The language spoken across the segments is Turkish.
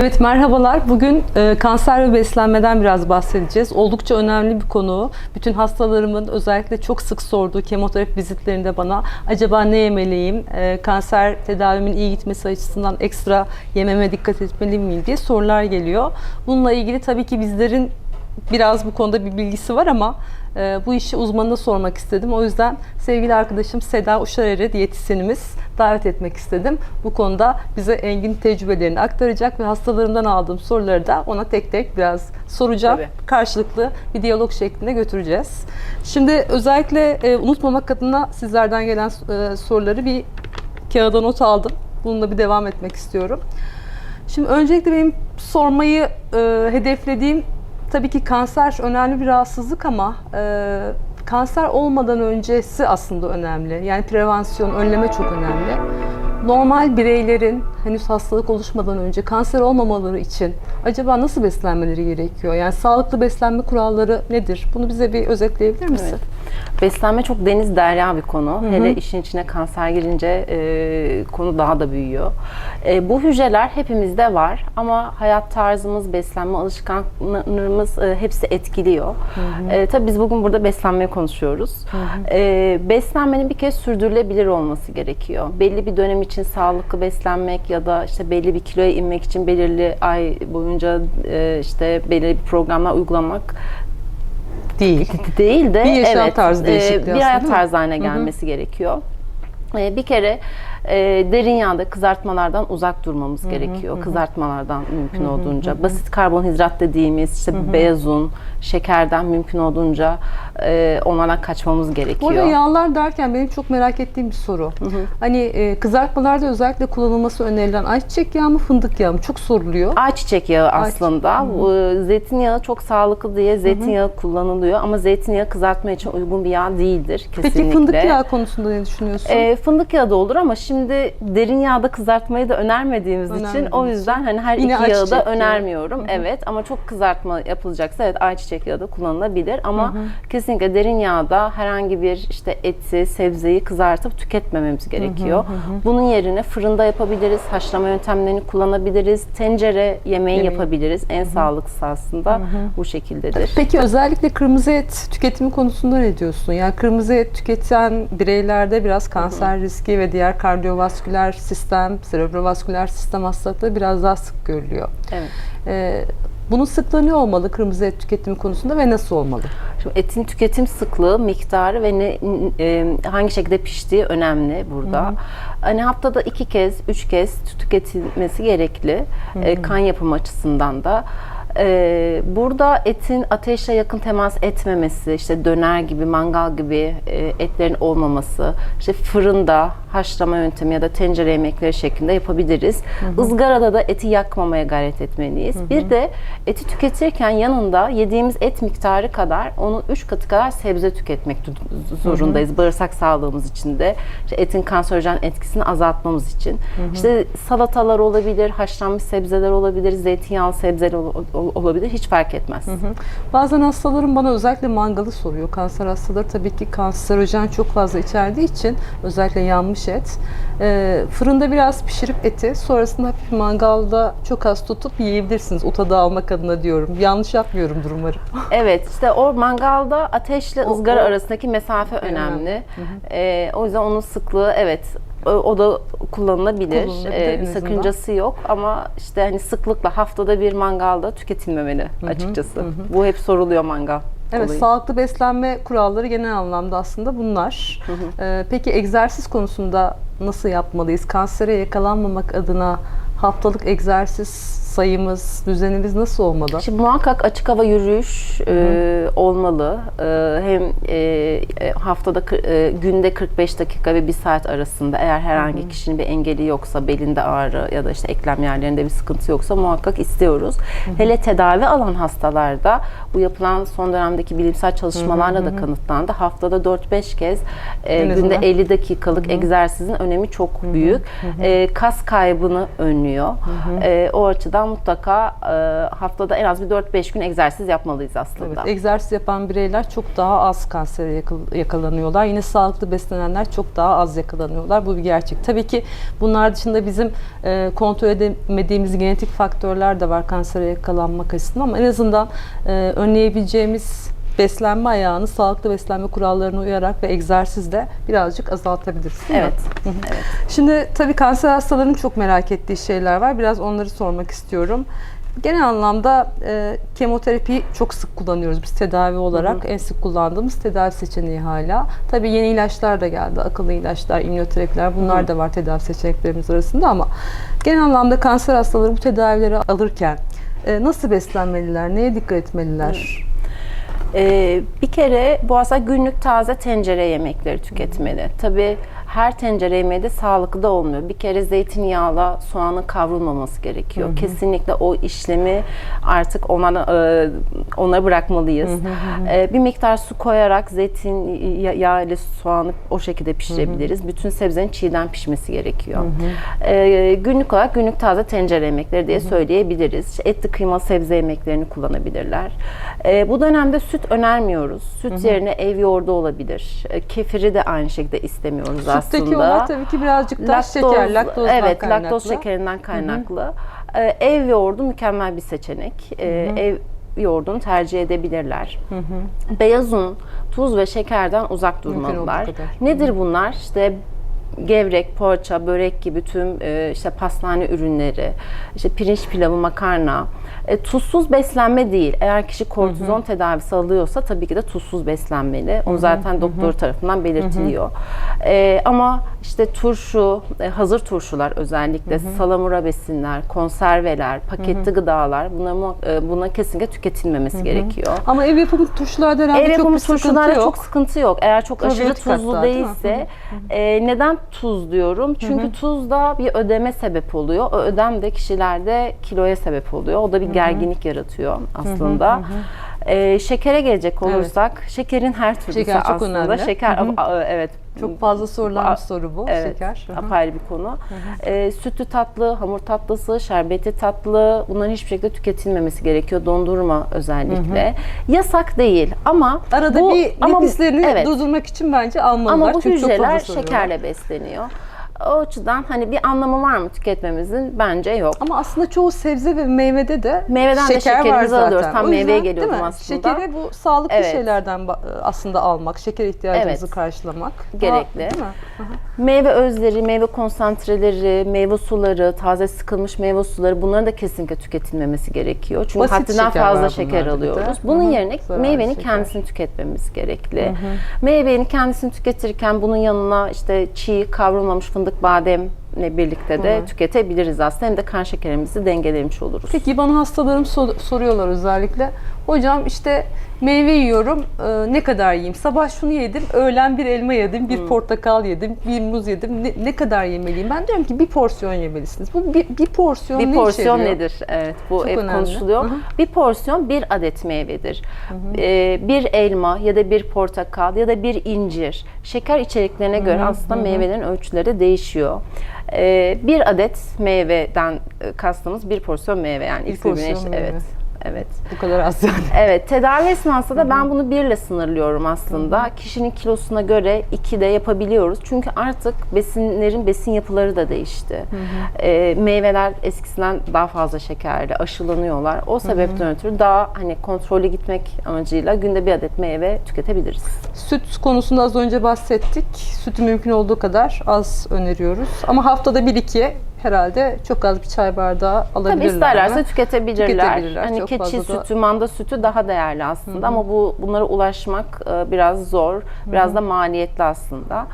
Evet merhabalar. Bugün e, kanser ve beslenmeden biraz bahsedeceğiz. Oldukça önemli bir konu. Bütün hastalarımın özellikle çok sık sorduğu kemoterapi vizitlerinde bana acaba ne yemeliyim, e, kanser tedavimin iyi gitmesi açısından ekstra yememe dikkat etmeli miyim diye sorular geliyor. Bununla ilgili tabii ki bizlerin biraz bu konuda bir bilgisi var ama bu işi uzmanına sormak istedim. O yüzden sevgili arkadaşım Seda Uşarer'i diyetisyenimiz davet etmek istedim. Bu konuda bize engin tecrübelerini aktaracak ve hastalarımdan aldığım soruları da ona tek tek biraz soracağım. Tabii. Karşılıklı bir diyalog şeklinde götüreceğiz. Şimdi özellikle e, unutmamak adına sizlerden gelen e, soruları bir kağıda not aldım. Bununla bir devam etmek istiyorum. Şimdi öncelikle benim sormayı e, hedeflediğim tabii ki kanser önemli bir rahatsızlık ama e, kanser olmadan öncesi aslında önemli. Yani prevensyon, önleme çok önemli. Normal bireylerin henüz hastalık oluşmadan önce kanser olmamaları için acaba nasıl beslenmeleri gerekiyor? Yani sağlıklı beslenme kuralları nedir? Bunu bize bir özetleyebilir misin? Evet. Beslenme çok deniz derya bir konu. Hele işin içine kanser girince e, konu daha da büyüyor. E, bu hücreler hepimizde var ama hayat tarzımız, beslenme alışkanlıklarımız e, hepsi etkiliyor. E, tabii biz bugün burada beslenmeyi konuşuyoruz. E, beslenmenin bir kez sürdürülebilir olması gerekiyor. Belli bir dönem için sağlıklı beslenmek ya da işte belli bir kiloya inmek için belirli ay boyunca e, işte belirli bir programlar uygulamak Değil. değil de Bir yaşam evet, tarzı e, değişikliği bir hayat tarzı haline gelmesi gerekiyor. E, Bir kere e, derin yağda kızartmalardan uzak durmamız gerekiyor. Kızartmalardan mümkün olduğunca. Basit karbonhidrat dediğimiz işte beyaz un, şekerden mümkün olduğunca e, onlardan kaçmamız gerekiyor. arada yağlar derken benim çok merak ettiğim bir soru. Hani e, kızartmalarda özellikle kullanılması önerilen ayçiçek yağı mı fındık yağı mı? Çok soruluyor. Ayçiçek yağı aslında. Bu, Zeytinyağı çok sağlıklı diye zeytinyağı kullanılıyor ama zeytinyağı kızartma için uygun bir yağ değildir kesinlikle. Peki fındık yağı konusunda ne düşünüyorsun? E, fındık yağı da olur ama şimdi derin yağda kızartmayı da önermediğimiz için Önermediğimiz o yüzden hani her Yine iki yağı ayçiçek da yağı. önermiyorum. Evet ama çok kızartma yapılacaksa evet ayçiçek yağı da kullanılabilir ama kesinlikle derin yağda herhangi bir işte eti, sebzeyi kızartıp tüketmememiz gerekiyor. Bunun yerine fırında yapabiliriz, haşlama yöntemlerini kullanabiliriz, tencere yemeği Yemeği. yapabiliriz. En sağlıklısı aslında bu şekildedir. Peki özellikle kırmızı et tüketimi konusunda ne diyorsun? Yani kırmızı et tüketen bireylerde biraz kanser riski ve diğer kardiyovasküler sistem, serebrovasküler sistem hastalıkları biraz daha sık görülüyor. Evet. Ee, bunun sıklığı ne olmalı kırmızı et tüketimi konusunda ve nasıl olmalı? Şimdi etin tüketim sıklığı, miktarı ve ne, e, hangi şekilde piştiği önemli burada. Hani haftada iki kez, üç kez tüketilmesi gerekli. E, kan yapımı açısından da. E, burada etin ateşle yakın temas etmemesi, işte döner gibi, mangal gibi e, etlerin olmaması, işte fırında haşlama yöntemi ya da tencere yemekleri şeklinde yapabiliriz. Izgarada da eti yakmamaya gayret etmeliyiz. Bir de eti tüketirken yanında yediğimiz et miktarı kadar onun 3 katı kadar sebze tüketmek zorundayız. Bağırsak sağlığımız için de işte etin kanserojen etkisini azaltmamız için. İşte salatalar olabilir, haşlanmış sebzeler olabilir, zeytinyağlı sebzeler ol- ol- olabilir hiç fark etmez. Bazen hastalarım bana özellikle mangalı soruyor. Kanser hastaları tabii ki kanserojen çok fazla içerdiği için özellikle yanmış et. Ee, fırında biraz pişirip eti sonrasında hafif mangalda çok az tutup yiyebilirsiniz. O tadı almak adına diyorum. Yanlış yapmıyorumdur umarım. Evet işte o mangalda ateşle O- ızgara o- arasındaki mesafe Önemli. önemli. Ee, o yüzden onun sıklığı evet o, da kullanılabilir. Kullanılabilir Ee, bir sakıncası yok ama işte hani sıklıkla haftada bir mangalda tüketilmemeli açıkçası. Bu hep soruluyor mangal. Evet, olayı. sağlıklı beslenme kuralları genel anlamda aslında bunlar. Ee, peki egzersiz konusunda nasıl yapmalıyız? Kansere yakalanmamak adına haftalık egzersiz sayımız, düzenimiz nasıl olmalı? Şimdi muhakkak açık hava yürüyüş e, olmalı. E, hem e, e, haftada e, günde 45 dakika ve 1 saat arasında eğer herhangi kişinin bir engeli yoksa, belinde ağrı ya da işte eklem yerlerinde bir sıkıntı yoksa muhakkak istiyoruz. Hele tedavi alan hastalarda bu yapılan son dönemdeki bilimsel çalışmalarla da kanıtlandı. Haftada 4-5 kez e, günde azından. 50 dakikalık egzersizin önemi çok büyük. E, kas kaybını önlüyor. E, o açıdan mutlaka e, haftada en az bir 4-5 gün egzersiz yapmalıyız aslında. Evet, egzersiz yapan bireyler çok daha az kansere yakal- yakalanıyorlar. Yine sağlıklı beslenenler çok daha az yakalanıyorlar. Bu bir gerçek. Tabii ki bunlar dışında bizim e, kontrol edemediğimiz genetik faktörler de var kansere yakalanmak açısından ama en azından e, önleyebileceğimiz beslenme ayağını sağlıklı beslenme kurallarına uyarak ve egzersizle birazcık azaltabiliriz. Evet. evet. Şimdi tabii kanser hastalarının çok merak ettiği şeyler var. Biraz onları sormak istiyorum. Genel anlamda e, kemoterapiyi çok sık kullanıyoruz biz tedavi olarak. En sık kullandığımız tedavi seçeneği hala. Tabii yeni ilaçlar da geldi. Akıllı ilaçlar, immünoterapiler bunlar da var tedavi seçeneklerimiz arasında ama genel anlamda kanser hastaları bu tedavileri alırken e, nasıl beslenmeliler, neye dikkat etmeliler? Ee, bir kere bu aslında günlük taze tencere yemekleri tüketmeli. Tabii her tencere yemeği de sağlıklı da olmuyor. Bir kere zeytinyağla soğanın kavrulmaması gerekiyor. Kesinlikle o işlemi artık ona e, ona bırakmalıyız. E, bir miktar su koyarak zeytinyağı ile soğanı o şekilde pişirebiliriz. Bütün sebzenin çiğden pişmesi gerekiyor. E, günlük olarak günlük taze tencere yemekleri diye söyleyebiliriz. İşte etli kıyma sebze yemeklerini kullanabilirler. Bu dönemde süt önermiyoruz. Süt yerine ev yoğurdu olabilir. Kefiri de aynı şekilde istemiyoruz Sütteki aslında. olan tabii ki birazcık daha şeker, laktozdan evet, kaynaklı. laktoz şekerinden kaynaklı. Ee, ev yoğurdu mükemmel bir seçenek. Ee, ev yoğurdunu tercih edebilirler. Beyaz un, tuz ve şekerden uzak durmalılar. Nedir bunlar? İşte gevrek, poğaça, börek gibi tüm e, işte pastane ürünleri, işte pirinç pilavı, makarna. E, tuzsuz beslenme değil. Eğer kişi kortizon tedavisi alıyorsa tabii ki de tuzsuz beslenmeli. Onu zaten doktor tarafından belirtiliyor. E, ama işte turşu, e, hazır turşular özellikle, salamura besinler, konserveler, paketli gıdalar bunlar mu- e, buna kesinlikle tüketilmemesi gerekiyor. Ama ev yapımı turşularda herhalde Ev çok bir sıkıntı turşularda yok. çok sıkıntı yok. Eğer çok aşırı Probiyotik tuzlu hatta, değil değilse, e, neden tuz diyorum? Çünkü tuzda bir ödeme sebep oluyor. O ödem de kişilerde kiloya sebep oluyor. O da bir gerginlik yaratıyor aslında. E, şekere gelecek olursak, şekerin her türlüsü Şeker çok aslında. önemli. Şeker, a- evet. Çok fazla sorulan A- bir soru bu. Evet, Şeker. Hı hı. apayrı bir konu. Ee, sütlü tatlı, hamur tatlısı, şerbetli tatlı bunların hiçbir şekilde tüketilmemesi gerekiyor. Dondurma özellikle. Yasak değil ama Arada bu, bir ama nefislerini evet. durdurmak için bence almalılar. Ama bu Çünkü çok fazla hücreler şekerle besleniyor. O açıdan hani bir anlamı var mı tüketmemizin? Bence yok. Ama aslında çoğu sebze ve meyvede de Meyveden de şeker var şekerimizi zaten. alıyoruz. Tam O yüzden, meyveye değil geliyordum mi? aslında. Şekeri bu sağlıklı Evet. şeylerden aslında almak, şeker ihtiyacımızı Evet. karşılamak. Gerekli. Daha- değil mi? Meyve özleri, meyve konsantreleri, meyve suları, taze sıkılmış meyve suları bunların da kesinlikle tüketilmemesi gerekiyor. Çünkü Basit haddinden fazla var şeker alıyoruz. de. Bunun Hı hı. yerine Zararlı meyvenin şeker. kendisini tüketmemiz gerekli. Meyvenin kendisini tüketirken bunun yanına işte çiğ kavrulmamış fındık bademle birlikte de tüketebiliriz aslında. Hem de kan şekerimizi dengelemiş oluruz. Peki bana hastalarım sor- soruyorlar özellikle. Hocam işte meyve yiyorum, e, ne kadar yiyeyim? Sabah şunu yedim, öğlen bir elma yedim, bir portakal yedim, bir muz yedim. Ne, ne kadar yemeliyim? Ben diyorum ki bir porsiyon yemelisiniz. Bu bir, bir porsiyon Bir ne porsiyon içeriyor? nedir? Evet, bu Çok hep önemli. konuşuluyor. Hı hı. Bir porsiyon bir adet meyvedir. Ee, bir elma ya da bir portakal ya da bir incir. Şeker içeriklerine göre aslında meyvelerin ölçüleri de değişiyor. Ee, bir adet meyveden e, kastımız bir porsiyon meyve yani Bir porsiyon meyve. Evet. Evet. Bu kadar az yani. Evet, tedavi esnasında da ben bunu birle sınırlıyorum aslında. Kişinin kilosuna göre iki de yapabiliyoruz. Çünkü artık besinlerin besin yapıları da değişti. Ee, meyveler eskisinden daha fazla şekerli, aşılanıyorlar. O sebepten ötürü daha hani kontrollü gitmek amacıyla günde bir adet meyve tüketebiliriz. Süt konusunda az önce bahsettik. Sütü mümkün olduğu kadar az öneriyoruz. Ama haftada bir iki herhalde çok az bir çay bardağı alabilirler. Tabii isterlerse mi? tüketebilirler. Tüketebilirler, Hani çok keçi fazla da- sütü, manda sütü daha değerli aslında ama bu bunlara ulaşmak e, biraz zor, biraz da maliyetli aslında.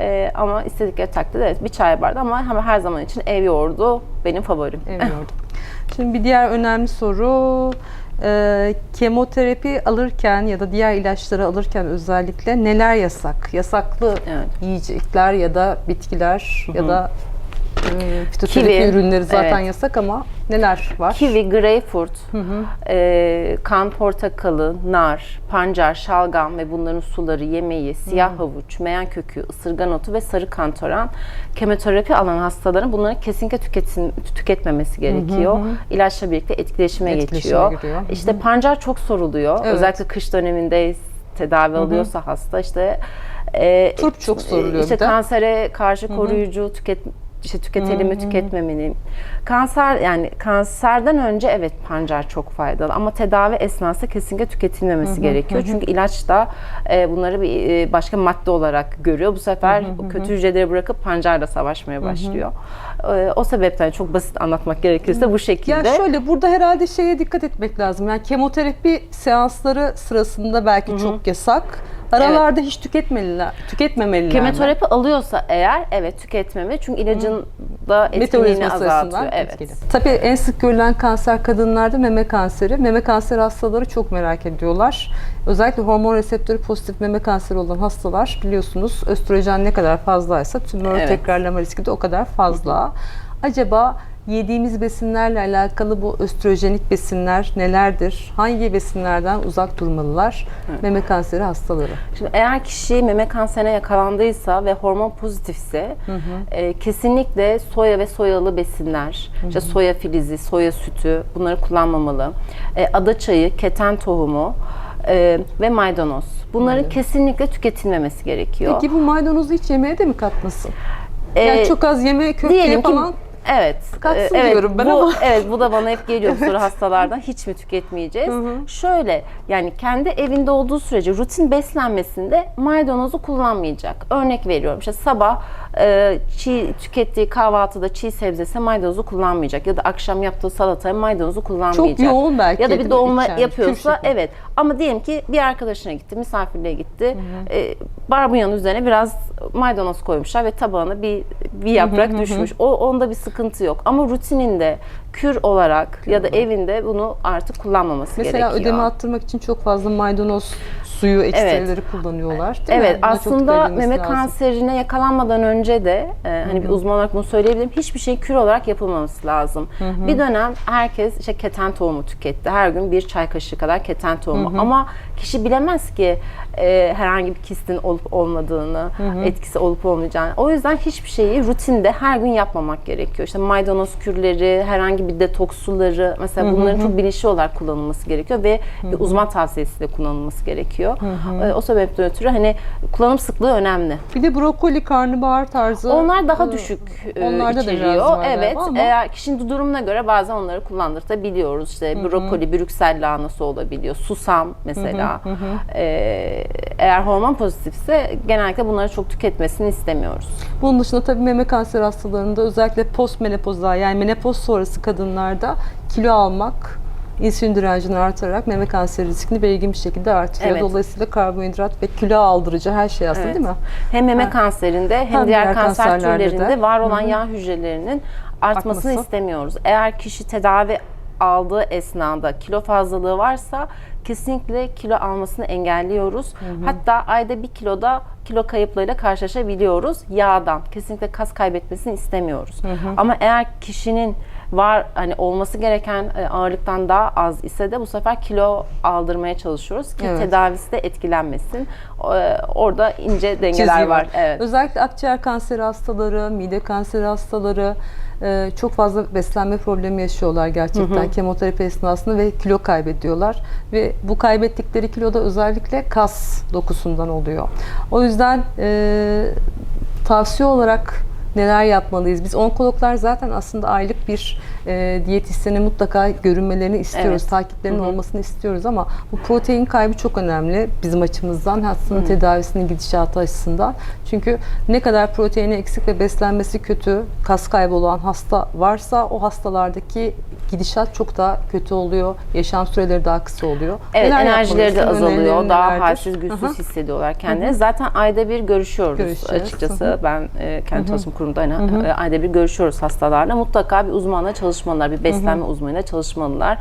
E, ama istedikleri takdirde evet bir çay bardağı ama hemen her zaman için ev yoğurdu benim favorim. Evet. Şimdi bir diğer önemli soru e, kemoterapi alırken ya da diğer ilaçları alırken özellikle neler yasak? Yasaklı Evet. yiyecekler ya da bitkiler ya da fitoterapi Kivi, ürünleri zaten evet. yasak ama neler var? Kivi, greyfurt, e, kan portakalı, nar, pancar, şalgam ve bunların suları, yemeği, siyah havuç, meyan kökü, ısırgan otu ve sarı kantoran kemoterapi alan hastaların bunları kesinlikle tüketin, tüketmemesi gerekiyor. İlaçla birlikte etkileşime, Etkileşime geçiyor. giriyor. Hı İşte pancar çok soruluyor. Evet. Özellikle kış döneminde tedavi alıyorsa hasta işte e, Turp çok soruluyor işte kansere karşı koruyucu tüket işte tüketelim mi tüketmemeli. Kanser yani kanserden önce evet pancar çok faydalı ama tedavi esnasında kesinlikle tüketilmemesi gerekiyor. Çünkü ilaç da e, bunları bir e, başka madde olarak görüyor. Bu sefer o kötü hücreleri bırakıp pancarla savaşmaya başlıyor. E, o sebepten çok basit anlatmak gerekirse bu şekilde. Ya şöyle burada herhalde şeye dikkat etmek lazım. Yani kemoterapi seansları sırasında belki çok yasak. Aralarda hiç tüketmeliler, tüketmemeliler. mi? Kemoterapi alıyorsa eğer evet tüketmeme çünkü ilacın da etkinliğini Metabolizma azaltıyor. Evet. etkili. Tabii en sık görülen kanser kadınlarda meme kanseri. Meme kanseri hastaları çok merak ediyorlar. Özellikle hormon reseptörü pozitif meme kanseri olan hastalar biliyorsunuz östrojen ne kadar fazlaysa tümör Evet. tekrarlama riski de o kadar fazla. Acaba yediğimiz besinlerle alakalı bu östrojenik besinler nelerdir? Hangi besinlerden uzak durmalılar meme kanseri hastaları? Şimdi eğer kişi meme kanserine yakalandıysa ve hormon pozitifse e, kesinlikle soya ve soyalı besinler, işte soya filizi, soya sütü bunları kullanmamalı. E, ada çayı, keten tohumu e, ve maydanoz. Bunların kesinlikle tüketilmemesi gerekiyor. Peki bu maydanozu hiç yemeğe de mi katmasın? E, Yani çok az yeme köfteye falan Evet. Katsın evet, diyorum ben bu, ama. Evet bu da bana hep geliyor bu soru hastalardan. Hiç mi tüketmeyeceğiz? Şöyle yani kendi evinde olduğu sürece rutin beslenmesinde maydanozu kullanmayacak. Örnek veriyorum işte sabah e, çiğ tükettiği kahvaltıda çiğ sebzese maydanozu kullanmayacak. Ya da akşam yaptığı salataya maydanozu kullanmayacak. Çok yoğun belki Ya da bir dolma İçermiş, yapıyorsa evet. Ama diyelim ki bir arkadaşına gitti, misafirliğe gitti. E, barbunyanın üzerine biraz maydanoz koymuşlar ve tabağına bir bir yaprak düşmüş. O onda bir sıkıntı yok. Ama rutininde kür olarak ya da evinde bunu artık kullanmaması Mesela gerekiyor. ödemi arttırmak için çok fazla maydanoz suyu ekstreleri kullanıyorlar. Değil Evet mi? Buna aslında meme lazım. kanserine yakalanmadan önce de e, hani bir uzman olarak bunu söyleyebilirim. Hiçbir şey kür olarak yapılmaması lazım. Bir dönem herkes işte keten tohumu tüketti. Her gün bir çay kaşığı kadar keten tohumu. Ama kişi bilemez ki e, herhangi bir kistin olup olmadığını, etkisi olup olmayacağını. O yüzden hiçbir şeyi rutinde her gün yapmamak gerekiyor. İşte maydanoz kürleri, herhangi bir detoks suları mesela bunların çok bilinçli olarak kullanılması gerekiyor ve bir uzman tavsiyesiyle kullanılması gerekiyor. E, o sebepten ötürü hani kullanım sıklığı önemli. Bir de brokoli, karnabahar tarzı. Onlar daha e, düşük e, onlarda da içeriyor. var evet. ama- Eğer kişinin durumuna göre bazen onları kullandırtabiliyoruz. İşte brokoli, brüksel lahanası olabiliyor. Susam mesela. Ee, eğer hormon pozitifse genellikle bunları çok tüketmesini istemiyoruz. Bunun dışında tabii meme kanseri hastalarında özellikle postmenopozal yani menopoz sonrası kadınlarda kilo almak insülin direncini artarak meme kanseri riskini belirgin bir şekilde artırıyor. Evet. Dolayısıyla karbonhidrat ve kilo aldırıcı her şey aslında Evet. değil mi? Hem meme kanserinde hem, Hem diğer, kanser kanserlerde de. türlerinde var olan yağ hücrelerinin artmasını Artması. istemiyoruz. Eğer kişi tedavi aldığı esnada kilo fazlalığı varsa kesinlikle kilo almasını engelliyoruz. Hatta ayda bir kiloda kilo kayıplarıyla karşılaşabiliyoruz yağdan. Kesinlikle kas kaybetmesini istemiyoruz. Ama eğer kişinin var hani olması gereken e, ağırlıktan daha az ise de bu sefer kilo aldırmaya çalışıyoruz ki Evet. tedavisi de etkilenmesin. E, Orada ince dengeler Çizgi var. Evet. Özellikle akciğer kanseri hastaları, mide kanseri hastaları e, çok fazla beslenme problemi yaşıyorlar gerçekten kemoterapi esnasında ve kilo kaybediyorlar. Ve bu kaybettikleri kilo da özellikle kas dokusundan oluyor. O yüzden e, tavsiye olarak neler yapmalıyız? Biz onkologlar zaten aslında aylık bir e, diyetisyene mutlaka görünmelerini istiyoruz. Evet. Takiplerinin olmasını istiyoruz ama bu protein kaybı çok önemli bizim açımızdan. Hastanın tedavisinin gidişatı açısından. Çünkü ne kadar proteini eksik ve beslenmesi kötü, kas kaybı olan hasta varsa o hastalardaki gidişat çok daha kötü oluyor. Yaşam süreleri daha kısa oluyor. Evet Neler enerjileri de azalıyor. Daha nelerdir? halsiz, güçsüz Aha. hissediyorlar kendilerini. Zaten ayda bir görüşüyoruz Görüşeceğiz. açıkçası. Ben e, kendi çalışma kurumunda hani, e, ayda bir görüşüyoruz hastalarla. Mutlaka bir uzmanla çalışıyoruz çalışmalılar. Bir beslenme uzmanıyla çalışmalılar.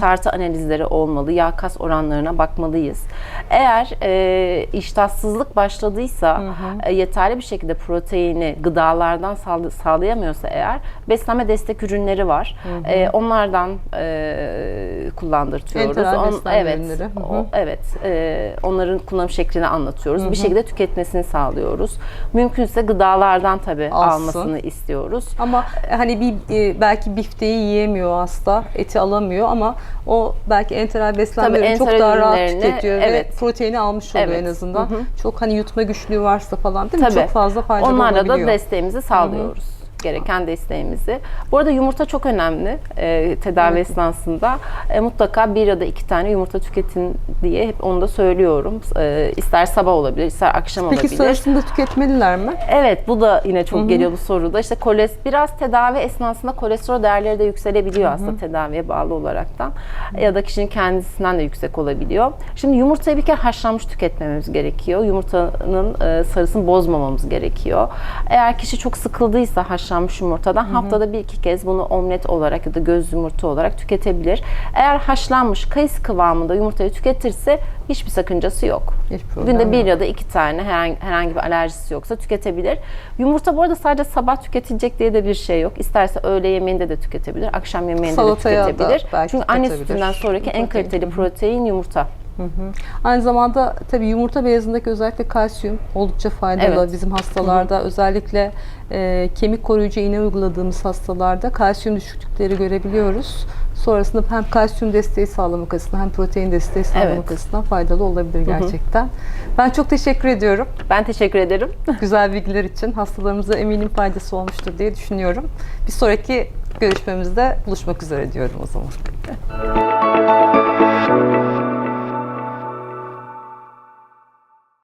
Tartı analizleri olmalı. Yağ kas oranlarına bakmalıyız. Eğer e, iştahsızlık başladıysa e, yeterli bir şekilde proteini gıdalardan sağlayamıyorsa eğer beslenme destek ürünleri var. E, onlardan e, kullandırtıyoruz. Enteral beslenme evet, ürünleri. Hı hı. o- evet. e, onların kullanım şeklini anlatıyoruz. Bir şekilde tüketmesini sağlıyoruz. Mümkünse gıdalardan tabii Alsın. almasını istiyoruz. Ama hani bir e, belki bifteyi yiyemiyor hasta, eti alamıyor ama o belki enteral beslenme Tabii ürünü çok enteral daha rahat tüketiyor ve evet. Proteini almış oluyor Evet. en azından. Çok hani yutma güçlüğü varsa falan değil mi? Tabii. Çok fazla faydalı Onlarla olabiliyor. da desteğimizi sağlıyoruz. Gereken desteğimizi. Bu arada yumurta çok önemli e, tedavi esnasında. E, mutlaka bir ya da iki tane yumurta tüketin diye hep onu da söylüyorum. E, ister sabah olabilir, ister akşam Peki olabilir. sonrasında tüketmeliler mi? Evet bu da yine çok geliyor bu soruda. İşte koles biraz tedavi esnasında kolesterol değerleri de yükselebiliyor aslında tedaviye bağlı olaraktan. Ya da kişinin kendisinden de yüksek olabiliyor. Şimdi yumurtayı bir kere haşlanmış tüketmemiz gerekiyor. Yumurtanın e, sarısını bozmamamız gerekiyor. Eğer kişi çok sıkıldıysa haşlanmış yumurtadan haftada bir iki kez bunu omlet olarak ya da göz yumurta olarak tüketebilir. Eğer haşlanmış kayısı kıvamında yumurtayı tüketirse hiçbir sakıncası yok. Hiç problem Günde bir yok. ya da iki tane herhangi, herhangi bir alerjisi yoksa tüketebilir. Yumurta bu arada sadece sabah tüketilecek diye de bir şey yok. İsterse öğle yemeğinde de tüketebilir, akşam yemeğinde Salataya de tüketebilir. Çünkü anne sütünden sonraki en kaliteli protein yumurta. Aynı zamanda tabii yumurta beyazındaki özellikle kalsiyum oldukça faydalı. Evet. Bizim hastalarda özellikle e, kemik koruyucu iğne uyguladığımız hastalarda kalsiyum düşüklükleri görebiliyoruz. Sonrasında hem kalsiyum desteği sağlamak açısından hem protein desteği sağlamak Evet. açısından faydalı olabilir gerçekten. Ben çok teşekkür ediyorum. Ben teşekkür ederim. Güzel bilgiler için hastalarımıza eminim faydası olmuştur diye düşünüyorum. Bir sonraki görüşmemizde buluşmak üzere diyorum o zaman.